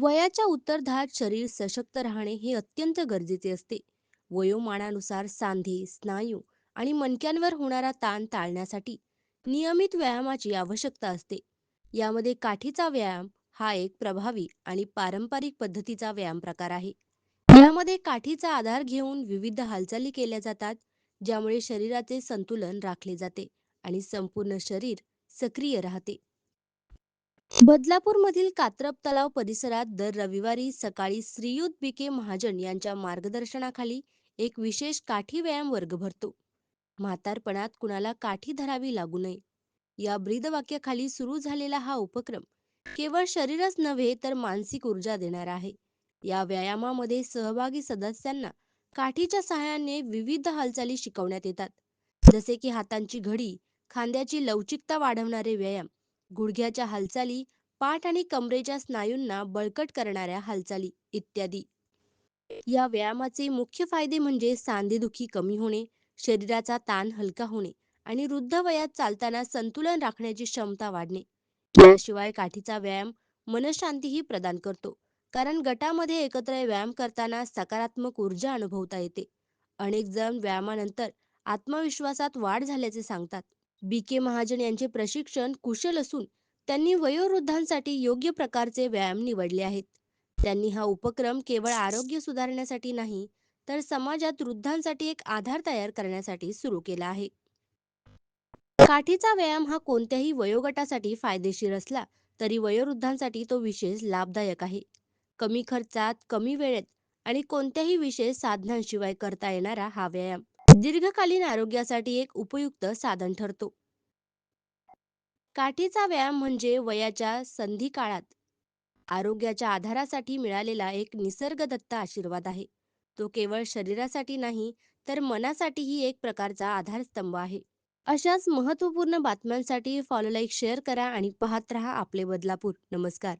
वयाच्या उत्तरधात शरीर सशक्त राहणे हे अत्यंत गरजेचे असते. वयोमानानुसार सांधे स्नायू आणि मणक्यांवर होणारा ताण टाळण्यासाठी नियमित व्यायामाची आवश्यकता असते. यामध्ये काठीचा व्यायाम हा एक प्रभावी आणि पारंपरिक पद्धतीचा व्यायाम प्रकार आहे. यामध्ये काठीचा आधार घेऊन विविध हालचाली केल्या जातात ज्यामुळे शरीराचे संतुलन राखले जाते आणि संपूर्ण शरीर सक्रिय राहते. बदलापूरमधील कात्रप तलाव परिसरात दर रविवारी सकाळी श्रीयुत बी. महाजन यांच्या मार्गदर्शनाखाली एक विशेष काठी व्यायाम वर्ग भरतो. म्हातारपणात कुणाला काठी धरावी लागू नये. या ब्रीदवाक्याखाली सुरू झालेला हा उपक्रम केवळ शरीरच नव्हे तर मानसिक ऊर्जा देणारा आहे. या व्यायामामध्ये सहभागी सदस्यांना काठीच्या सहाय्याने विविध हालचाली शिकवण्यात येतात. जसे की हातांची घडी खांद्याची लवचिकता वाढवणारे व्यायाम गुडघ्याच्या हालचाली पाठ आणि कमरेच्या स्नायूंना बळकट करणाऱ्या हालचाली इत्यादी. या व्यायामाचे मुख्य फायदे म्हणजे सांधेदुखी कमी होणे शरीराचा ताण हलका होणे आणि वृद्ध वयात चालताना संतुलन राखण्याची क्षमता वाढणे. याशिवाय काठीचा व्यायाम मनशांतीही प्रदान करतो कारण गटामध्ये एकत्र व्यायाम करताना सकारात्मक ऊर्जा अनुभवता येते. अनेक जण व्यायामानंतर आत्मविश्वासात वाढ झाल्याचे सांगतात. बी. के. महाजन यांचे प्रशिक्षण कुशल असून त्यांनी वयोवृद्धांसाठी योग्य प्रकारचे व्यायाम निवडले आहेत. त्यांनी हा उपक्रम केवळ आरोग्य सुधारण्यासाठी नाही तर समाजात वृद्धांसाठी एक आधार तयार करण्यासाठी सुरू केला आहे. काठीचा व्यायाम हा कोणत्याही वयोगटासाठी फायदेशीर असला तरी वयोवृद्धांसाठी तो विशेष लाभदायक आहे. कमी खर्चात कमी वेळेत आणि कोणत्याही विशेष साधनांशिवाय करता येणारा हा व्यायाम दीर्घकालीन आरोग्यासाठी एक उपयुक्त साधन ठरतो. काठीचा व्यायाम म्हणजे वयाच्या संधी काळात आरोग्याच्या आधारासाठी मिळालेला एक निसर्गदत्त आशीर्वाद आहे. तो केवळ शरीरासाठी नाही तर मनासाठीही एक प्रकारचा आधारस्तंभ आहे. अशाच महत्त्वपूर्ण बातम्यांसाठी फॉलो लाईक शेअर करा आणि पाहत रहा आपले बदलापूर. नमस्कार.